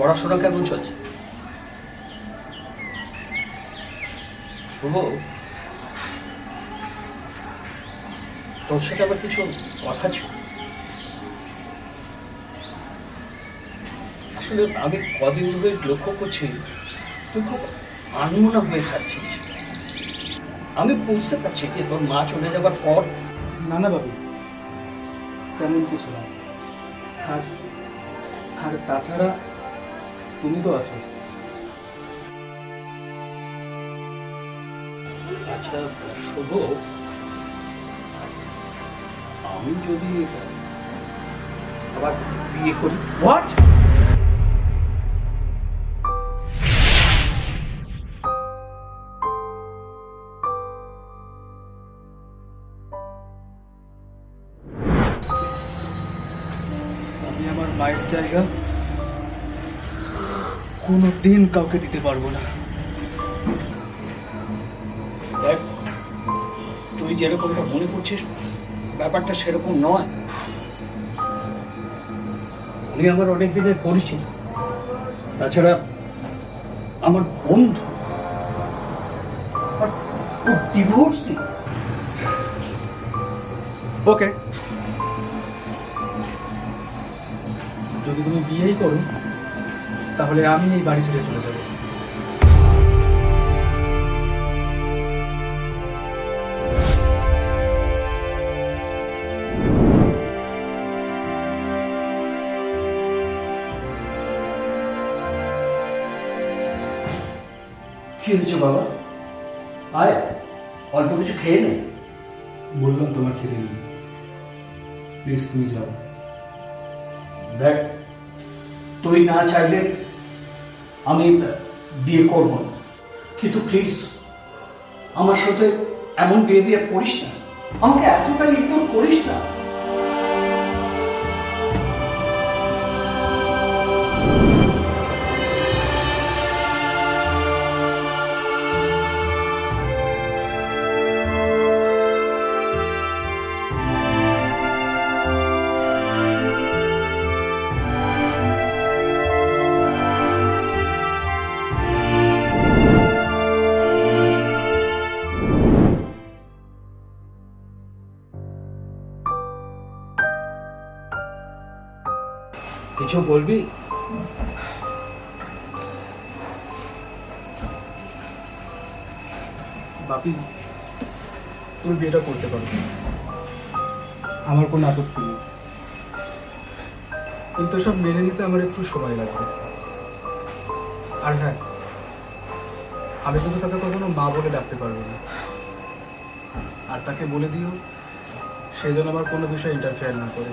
পড়াশোনা কেমন চলছে? শুভ। তোর সাথে আমার কিছু কথা ছিল? আসলে আমি কদিন ধরে লক্ষ্য করছি, তুই খুব আনমনা হয়ে থাকছিস। আমি বুঝতে পারছি যে তোর মা চলে যাবার পর না না বাবু, তেমন কিছু না। আর তাছাড়া তুমি তো আছো। আচ্ছা শুভ আমি যদি আবার বিয়ে করি? হোয়াট কোনো দিন কাউকে দিতে পারব না। তুই যেরকমটা মনে করছিস, ব্যাপারটা সেরকম নয়। উনি আমার অনেক দিনের পরিচিত। তাছাড়া আমার বন্ধু। ডিভোর্সি ওকে। যদি তুমি বিয়েই করো তাহলে আমি এই বাড়ি ছেড়ে চলে যাব। কি হয়েছে বাবা? আয়, অল্প কিছু খেয়ে নে। বললাম তোমার খেতে নেই প্লিজ তুমি যাও। দেখ, তুই না চাইলে আমি বিয়ে করব না। কিন্তু প্লিজ আমার সাথে এমন বিহেভিয়ার করিস না। আমাকে এতটা ইগনোর করিস না। কিছু বলবি? বাপি, তুমি বিয়েটা করতে পারো। আমার কোনো আপত্তি নেই। কিন্তু সব মেনে নিতে আমার একটু সময় লাগবে। আর হ্যাঁ আমি কিন্তু তাকে কখনো মা বলে ডাকতে পারব না। আর তাকে বলে দিও, সে যেন আমার কোনো বিষয়ে ইন্টারফেয়ার না করে।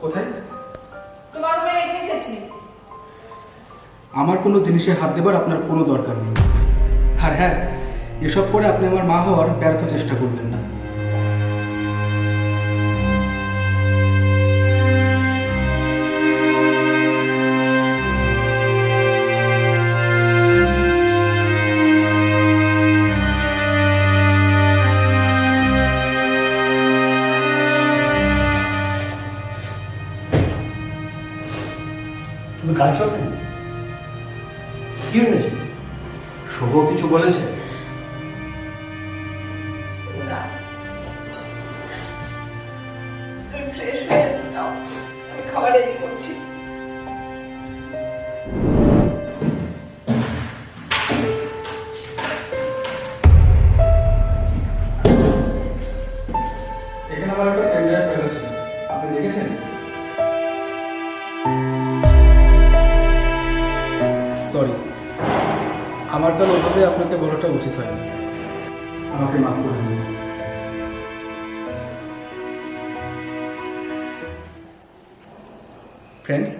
কোথায়? তোমার রুমে রেখে এসেছি। আমার কোনো জিনিসে হাত দেবার আপনার কোনো দরকার নেই। আর হ্যাঁ এসব করে আপনি আমার মা হওয়ার ব্যর্থ চেষ্টা করবেন না। না তুমি ফ্রেশ হয়ে নাও আমি খাবার রেডি করছি সরি আমার কাল ওইভাবে আপনাকে বলাটা উচিত হয়নি। আমাকে মাফ করে দিন। ফ্রেন্ডস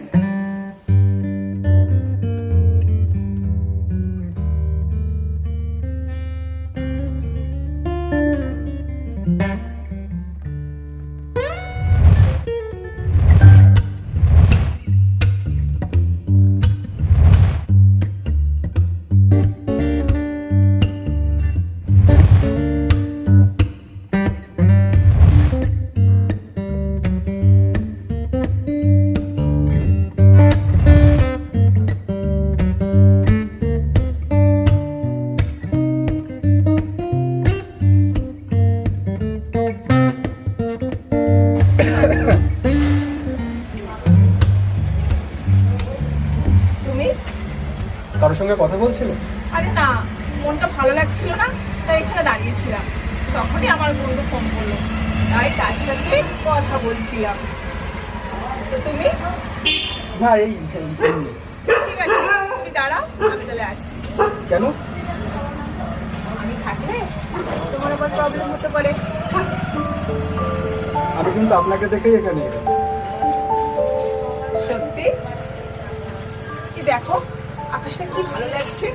সঙ্গে কথা বলছিলে? আরে না মনটা ভালো লাগছিল না তাই এখানে দাঁড়িয়েছিলাম। তখনই আমার বন্ধু ফোন করল। তাই তার সাথে কথা বলছিলাম। তো তুমি? না এই ঠিক আছে তুমি দাঁড়াও আমি তাহলে আসছি। কেন? আমি থাকলে তোমার আবার প্রবলেম হতে পারে। আমি কিন্তু আপনাকে দেখেই এখানে সত্যি? কি দেখো? আকাশটা কি ভালো লাগছে?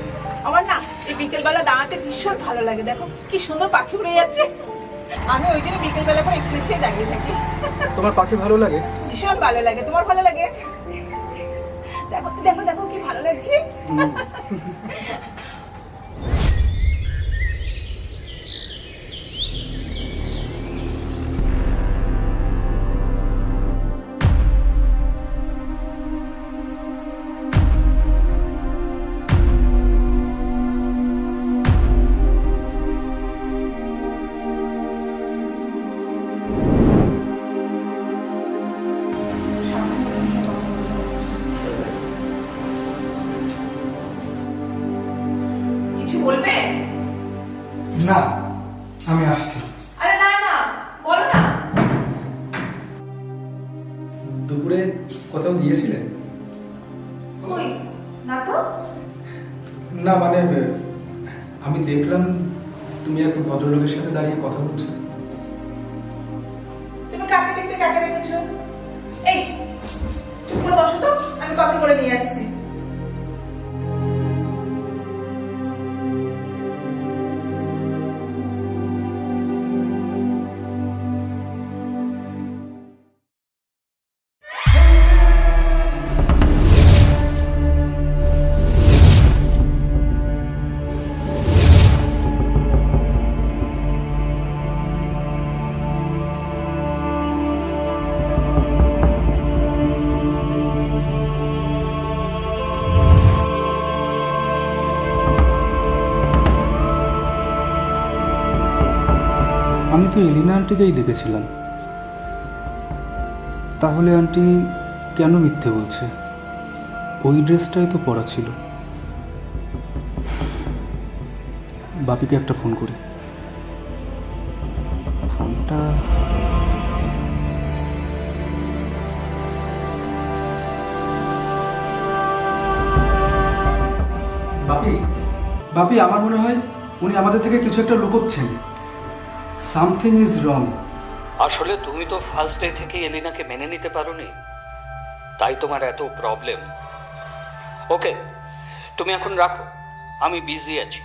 আমার না এই বিকেলবেলা দাঁড়াতে ভীষণ ভালো লাগে। দেখো কি সুন্দর পাখি উড়ে যাচ্ছে। আমি ওই জন্য বিকেলবেলা করে একটু এসে দাঁড়িয়ে থাকি। তোমার পাখি ভালো লাগে? ভীষণ ভালো লাগে। তোমার ভালো লাগে? দেখো দেখো দেখো কি ভালো লাগছে। কিছু বলবে? না আমি আসছি। আরে না না বলো না। দুপুরে কোথাও গিয়েছিলেন ওই না তো? না মানে আমি দেখলাম তুমি এক ভদ্রলোকের সাথে দাঁড়িয়ে কথা বলছো। তুমি কাকে দেখতে কাকে রেখেছো? এই চুপ করে বসো তো আমি কফি করে নিয়ে আসছি। তো এলিনা আন্টিকেই দেখেছিলাম। তাহলে আন্টি কেন মিথ্যে বলছে? ওই ড্রেসটাই তো পরা ছিল। বাপিকে একটা ফোন করি। ফোনটা বাপি বাপি, আমার মনে হয় উনি আমাদের থেকে কিছু একটা লুকোচ্ছেন। সামথিং ইজ রং আসলে তুমি তো ফার্স্ট ডে থেকে এলিনাকে মেনে নিতে পারোনি। তাই তোমার এত প্রবলেম। ওকে, তুমি এখন রাখো। আমি বিজি আছি।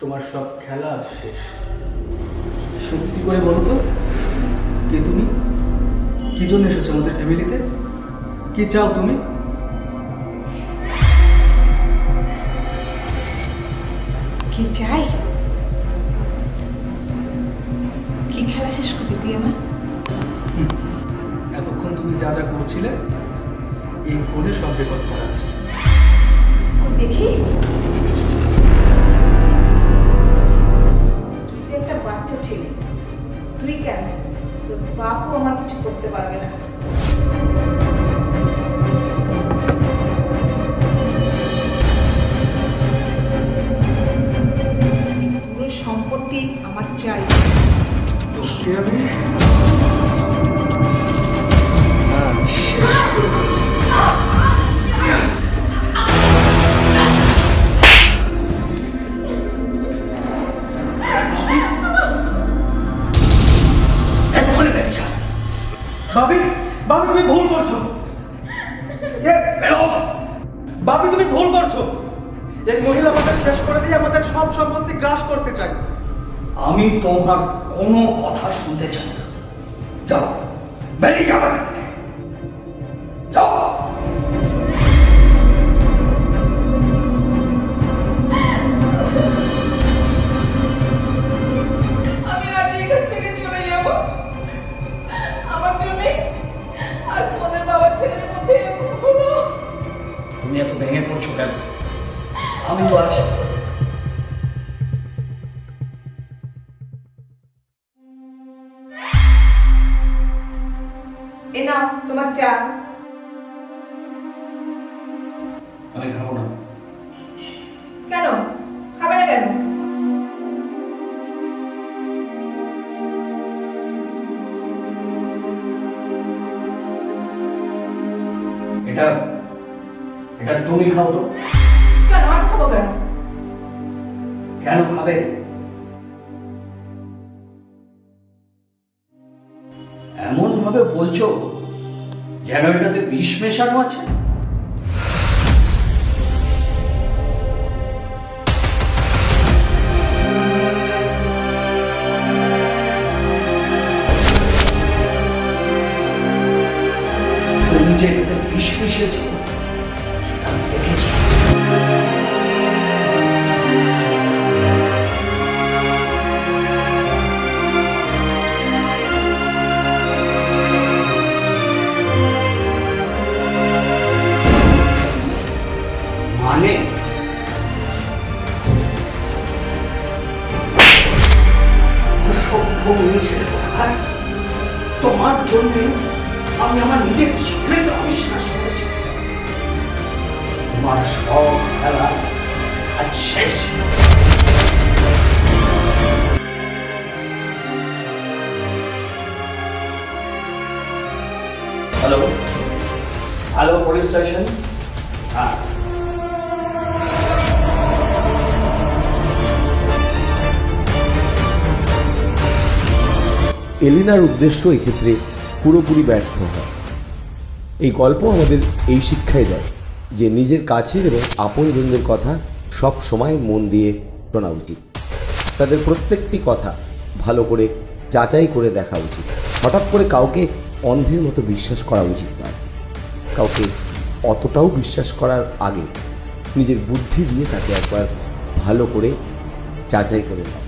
তোমার সব খেলা শেষ। সত্যি করে বলো তো কে তুমি? কি জন্য এসেছ আমাদের ফ্যামিলিতে? কি চাও তুমি? কি চাই? কি খেলা শেষ করবি তুই আমার এতক্ষণ তুমি যা যা করছিলে এই ফোনে সব রেকর্ড করা আছে। দেখি। কিছু তোমার কোনো কথা শুনতে চাই না। যাও বেরিয়ে যাবে। না যাও তুমি এত ভেঙে পড়ছো কেন? আমি তো আছি। এ নাও তোমার চা। আমি খাব না। কেন? খাবে না কেন? এটা এটা তুমি খাও তো। কেন? আমি খাব কেন? কেন খাবে? এমন বলছো? যেন এটাতে বিষ মেশানো আছে? যে এটাতে বিষ মিশিয়েছো হ্যালো পুলিশ হ্যাঁ এলিনার উদ্দেশ্য এক্ষেত্রে পুরোপুরি ব্যর্থ হয়। এই গল্প আমাদের এই শিক্ষাই দেয় যে নিজের কাছের এবং আপনজনদের কথা সব সময় মন দিয়ে শোনা উচিত। তাদের প্রত্যেকটি কথা ভালো করে যাচাই করে দেখা উচিত। হঠাৎ করে কাউকে অন্ধের মতো বিশ্বাস করা উচিত নয়। কাউকে অতটাও বিশ্বাস করার আগে নিজের বুদ্ধি দিয়ে তাকে একবার ভালো করে যাচাই করে নেওয়া